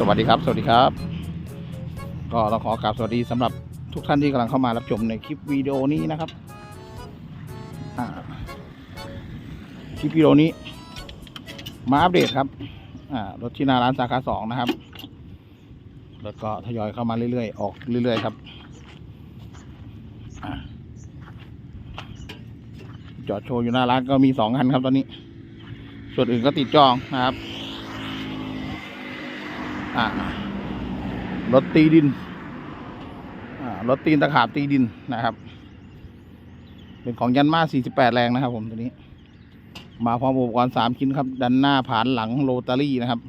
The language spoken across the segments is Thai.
สวัสดีครับ สวัสดีครับ ก็ต้องขอกราบสวัสดีสำหรับทุกท่านที่กำลังเข้ามารับชมในคลิปวิดีโอนี้นะครับคลิปวิดีโอนี้ มาอัปเดตครับรถที่หนาร้านสาขาสองนะครับรถก็ทยอยเข้ามาเรื่อยๆ ออกเรื่อยๆ ครับอจอดโชว์อยู่หน้าร้านก็มีสองคันครับตอนนี้ ส่วนอื่นก็ติดจองนะครับ รถตีดินรถตีนตะขาบตีดินนะครับ เป็นของยันมา 48 แรงนะครับ ผมตัวนี้ มาพร้อมอุปกรณ์3ชิ้นครับ ดันหน้าผานหลังโรตารี่นะครับ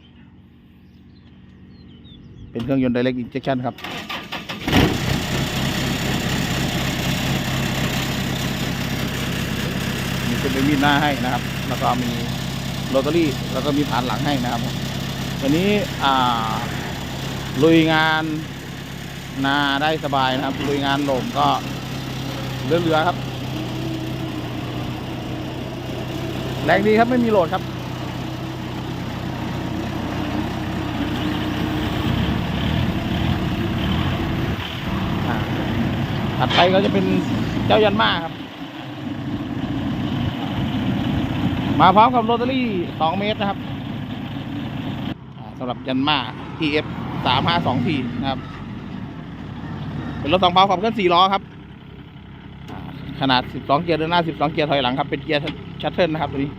เป็นเครื่องยนต์ Direct Injection ครับมีเป็นเบมีหน้าให้นะครับ แล้วก็มีโรตารี่แล้วก็มีผานหลังให้นะครับผม วนี้อ่าลุยงานนาได้สบายนะครับ ลุยงานโหลมก็เรือๆครับ แรงดีครับไม่มีโหลดครับถัดไปก็จะเป็นเจ้ายันมาครับ มาพร้อมกับโรตารี่ 2 เมตรนะครับ สำหรับยันมา EF สามห้าสองทีนะครับ เป็นรถสองเผาขับเคลื่อนสี่ล้อครับอ่าขนาด 12 เกียร์เดินหน้า 12 เกียร์ถอยหลังครับ เป็นเกียร์ชัตเทิลนะครับตัวนี้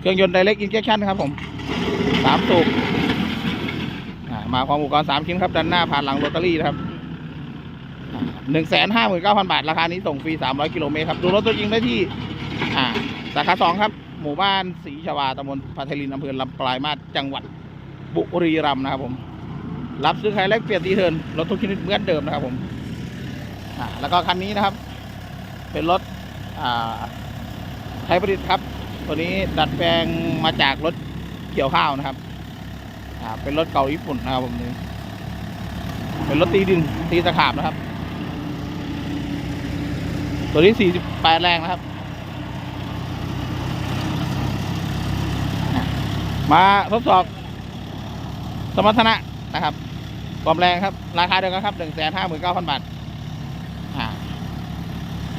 เครื่องยนต์ Direct Injection ครับผมสามสูบมาพร้อมอุปกรณ์สามชิ้นครับ ด้านหน้าผ่านหลังโรตารี่นะครับหนึ่งแสนห้าหมื่นเก้าพันบาท ราคานี้ส่งฟรีสามร้อยกิโลเมตรครับ ดูรถตัวจริงได้ที่สาขาสองครับ หมู่บ้านศรีชวาตำบลพัทลินอำเภอลำปลายมาศจังหวัด บุรีรัมย์นะครับผม รับซื้อขายแลกเปลี่ยนตีเทิร์นรถทุกชนิดเหมือนเดิมนะครับผมอ่าแล้วก็คันนี้นะครับ เป็นรถอ่าไทยประดิษฐ์ครับ ตัวนี้ดัดแปลงมาจากรถเกี่ยวข้าวนะครับอ่าเป็นรถเก่าญี่ปุ่นนะครับผมนี่เป็นรถตีดินตีตะขาบนะครับ ตัวนี้ 48 แรงนะครับ มาทดสอบ สมรรถนะนะครับความแรงครับ ราคาเดียวกันครับหนึ่งแสนห้าหมื่นเก้าพันบาท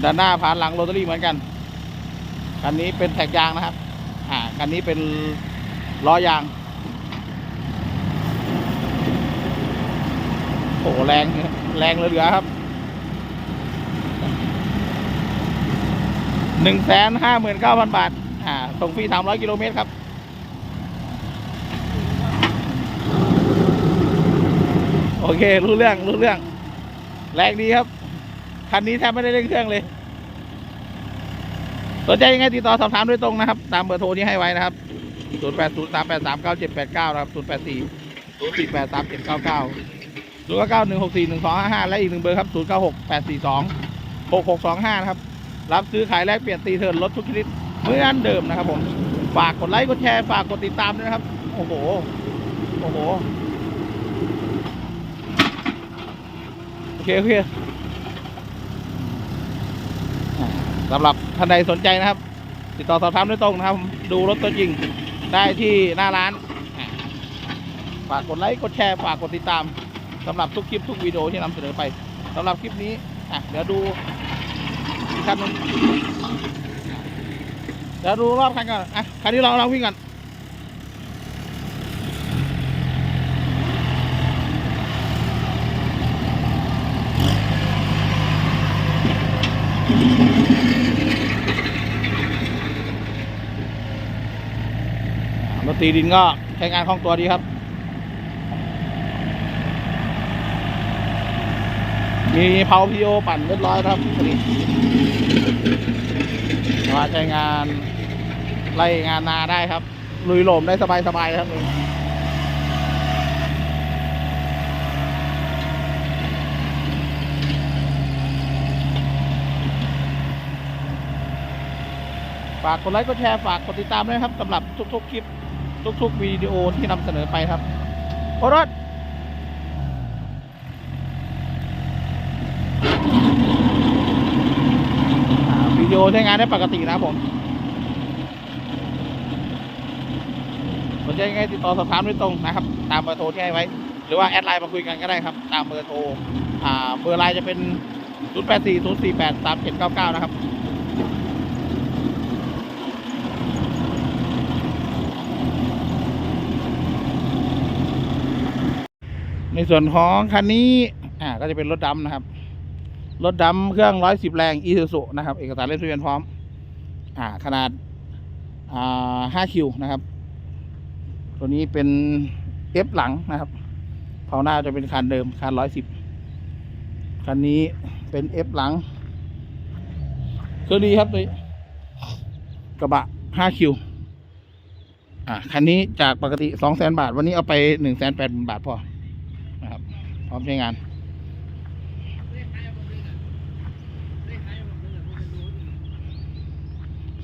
ด้านหน้าผ่านหลังโรตารี่เหมือนกันคันนี้เป็นแท็กยางนะครับ อ่าคันนี้เป็นล้อยางโอ้โหแรงแรงเหลือๆครับหนึ่งแสนห้าหมื่นเก้าพันบาท อ่าส่งฟรีสามร้อยกิโลเมตรครับ โอเค รู้เรื่อง รู้เรื่อง แรงดีครับ คันนี้แทบไม่ได้เร่งเครื่องเลย สนใจยังไงติดต่อสอบถามโดยตรงนะครับ ตามเบอร์โทรที่ให้ไว้นะครับ 0 8 0 3 8 3 9 7 8 9 นะครับ 0 8 4 0 4 8 3 7 9 9 0 9 1 6 4 1 2 5 5 และอีกหนึ่งเบอร์ครับ 0 9 6 8 4 2 6 6 2 5 นะครับ รับซื้อขายแลกเปลี่ยนตีเทิร์นรถทุกชนิดเหมือนเดิมนะครับผม ฝากกดไลค์ กดแชร์ ฝากกดติดตามด้วยนะครับ โอ้โห โอ้โห โอ เคโอเคสำหรับท่านใดสนใจนะครับ ติดต่อสอบถามโดยตรงนะครับ ดูรถตัวจริงได้ที่หน้าร้านฝากกดไลค์กดแชร์ฝากกดติดตามสำหรับทุกคลิปทุกวิดีโอที่นำเสนอไปสำหรับคลิปนี้อะเดี๋ยวดูอีกคันหนึงเดี๋ยวดูรอบคันก่อนอะคันนี้ลองลองวิ่งก่อน ตีดินก็ใช้งานคล่องตัวดีครับ มีเผาพีโอปั่นเรียบร้อยครับคันนี้มาใช้งานไล่งานนาได้ครับ ลุยโหลมได้สบายๆเลยครับฝากกดไลค์กดแชร์ฝากกดติดตามด้วยครับสำหรับทุกๆคลิป ทุกๆวิดีโอที่นำเสนอไปครับโอรสวิดีโอใช้งานได้ปกตินะผมสนใจยังไงติดต่อสอบถามโดยตรงนะครับ ตามเบอร์โทรที่ให้ไว้ หรือว่าแอดไลน์มาคุยกันก็ได้ครับ ตามเบอร์โทรเบอร์ไลน์จะเป็น 0 8 4 0 4 8 3 7 9 9 นะครับ ในส่วนของคันนี้อ่าก็จะเป็นรถดำนะครับ รถดำเครื่อง110แรงอีซูซุนะครับ เอกสารเล่มทะเบียนพร้อม อ่า ขนาดอ่า5คิวนะครับ ตัวนี้เป็น F หลังนะครับเผาหน้าจะเป็นคันเดิมคัน110คันนี้เป็น F หลังเครื่องดีครับตัวกระบะ5คิวอ่าคันนี้จากปกติ200,000บาท วันนี้เอาไป180,000บาทพอนะครับพ พร้อมใช้งาน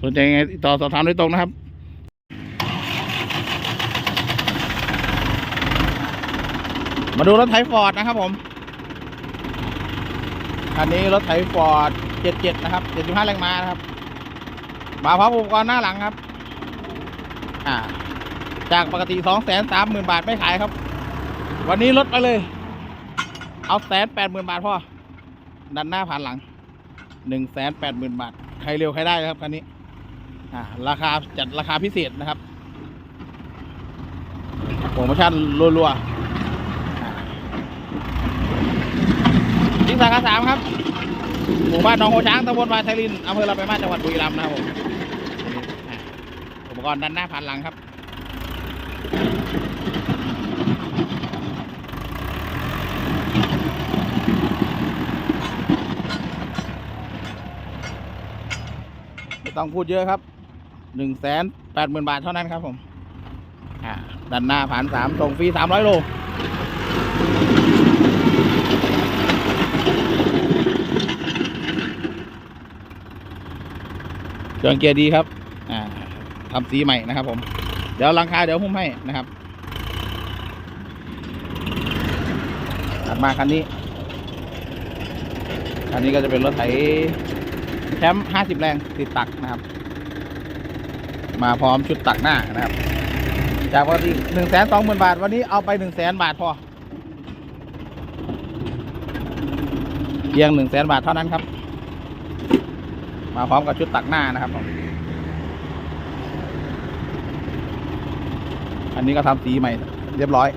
สนใจยังไงติดต่อสอบถามโดยตรงนะครับมาดูรถไถฟอร์ดนะครับผม คันนี้รถไถฟอร์ด77นะครับ75แรงม้านะครับ มาพร้อมอุปกรณ์หน้าหลังครับ อ่า จากปกติ230,000บาทไม่ขายครับ วันนี้ลดไปเลย เอาแสนแปดหมื่นบาทพ่อ ดันหน้าผ่านหลังหนึ่งแสนแปดหมื่นบาท ใครเร็วใครได้ครับคันนี้ อ่า ราคาจัดราคาพิเศษนะครับ โปรโมชั่นรัวๆจิงสาขาสามครับ หมู่บ้านหนองโฮช้างตำบลวาไทยลินอำเภอลำปางมาจังหวัดบุรีรัมย์นะครับผมอุปกรณ์ด้านหน้าผ่านหลังครับ ต้องพูดเยอะครับหนึ่งแสนแปดหมื่นบาทเท่านั้นครับผมด้านหน้าผ่านสามส่งฟรีสามร้อยโลเครื่องเกียร์ดีครับทำสีใหม่นะครับ ผม เดี๋ยวราคาเดี๋ยวหุ้มให้นะครับถัดมาคันนี้ คันนี้ก็จะเป็นรถไถ แชมป์50 แรงติดตักนะครับ มาพร้อมชุดตักหน้านะครับ จากปกติหนึ่งแสนสองหมื่นบาท วันนี้เอาไปหนึ่งแสนบาทพอเพียงหนึ่งแสนบาทเท่านั้นครับ มาพร้อมกับชุดตักหน้านะครับผมอันนี้ก็ทำสีใหม่เรียบร้อย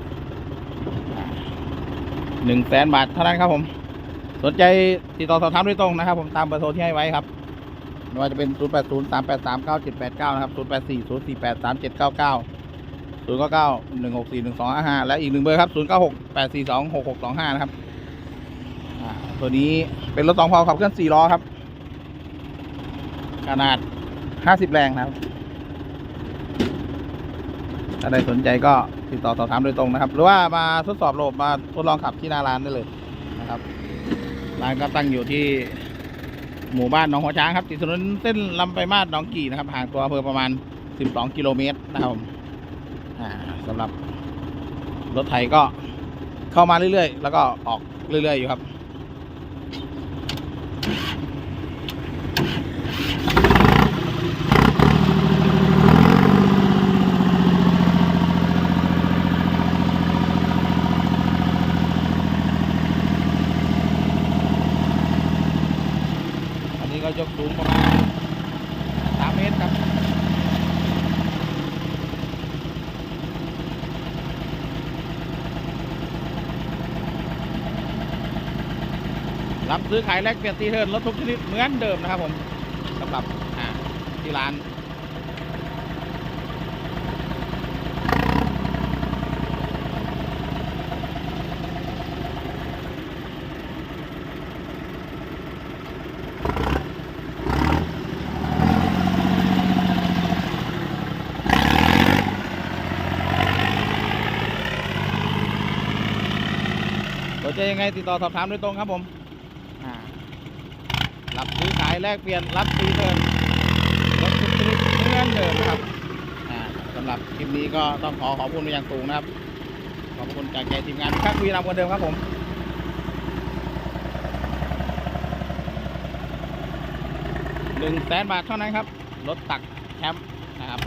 หนึ่งแสนบาทเท่านั้นครับผม สนใจติดต่อสอบถามโดยตรงนะครับ ผมตามเบอร์โทรที่ให้ไว้ครับไม่ว่าจะเป็น 0 8 0 3 8 3 9 7 8 9 นะครับ 0 8 4 0 4 8 3 7 9 9 0 9 9 1 6 4 1 2 5 5 และอีกหนึ่งเบอร์ครับ 0 9 6 8 4 2 6 6 2 5 นะครับอ่าตัวนี้เป็นรถสองพอขับเคลื่อน4ล้อครับ ขนาด 50 แรงนะครับ ถ้าใดสนใจก็ติดต่อสอบถามโดยตรงนะครับ หรือว่ามาทดสอบระบบมาทดลองขับที่หน้าร้านได้เลยนะครับ ร้านก็ตั้งอยู่ที่หมู่บ้านหนองหัวช้างครับติดถนนเส้นลำไปมาดหนองกี่นะครับห่างตัวอำเภอประมาณ 12 กิโลเมตรนะครับผมสำหรับรถไถก็เข้ามาเรื่อยๆ แล้วก็ออกเรื่อยๆอยู่ครับ อันนี้ก็ยกสูงประมาณสามเมตรครับ รับซื้อขายแลกเปลี่ยนตีเทินรถทุกชนิดเหมือนเดิมนะครับผมสำหรับที่ร้านสนใจยังไงติดต่อสอบถามโดยตรงครับผม รับซื้อขายแลกเปลี่ยนรับตีเทิร์นรถทุกชนิดเหมือนเดิมนะครับอ่าสำหรับคลิปนี้ก็ต้องขอขอบคุณเป็นอย่างสูงนะครับ ขอบคุณจากใจทีมงานข้างวีรามคนเดิมครับผมหนึ่งแสนบาทเท่านั้นครับรถตักแชมป์นะครับ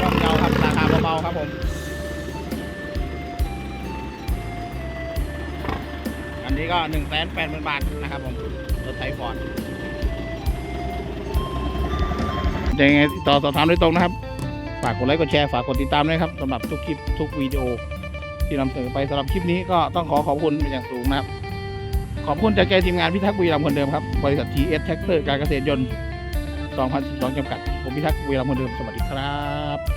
ย่อมเยาครับราคาเบาๆครับผม นี้ก็หนึ่งแสนแปดหมื่นบาทนะครับผมรถไถฟอร์ดยังไงต่อสอบถามโดยตรงนะครับ ฝากกดไลค์กดแชร์ฝากกดติดตามด้วยครับสำหรับทุกคลิปทุกวิดีโอ ที่นำเสนอไปสำหรับคลิปนี้ก็ต้องขอขอบคุณเป็นอย่างสูงนะครับ ขอบคุณจากใจทีมงานพิทักษ์บุรีรัมย์คนเดิมครับบริษัท TS Tractor การเกษตรยนต์ 2012จำกัด ผมพิทักษ์บุรีรัมย์คนเดิมสวัสดีครับ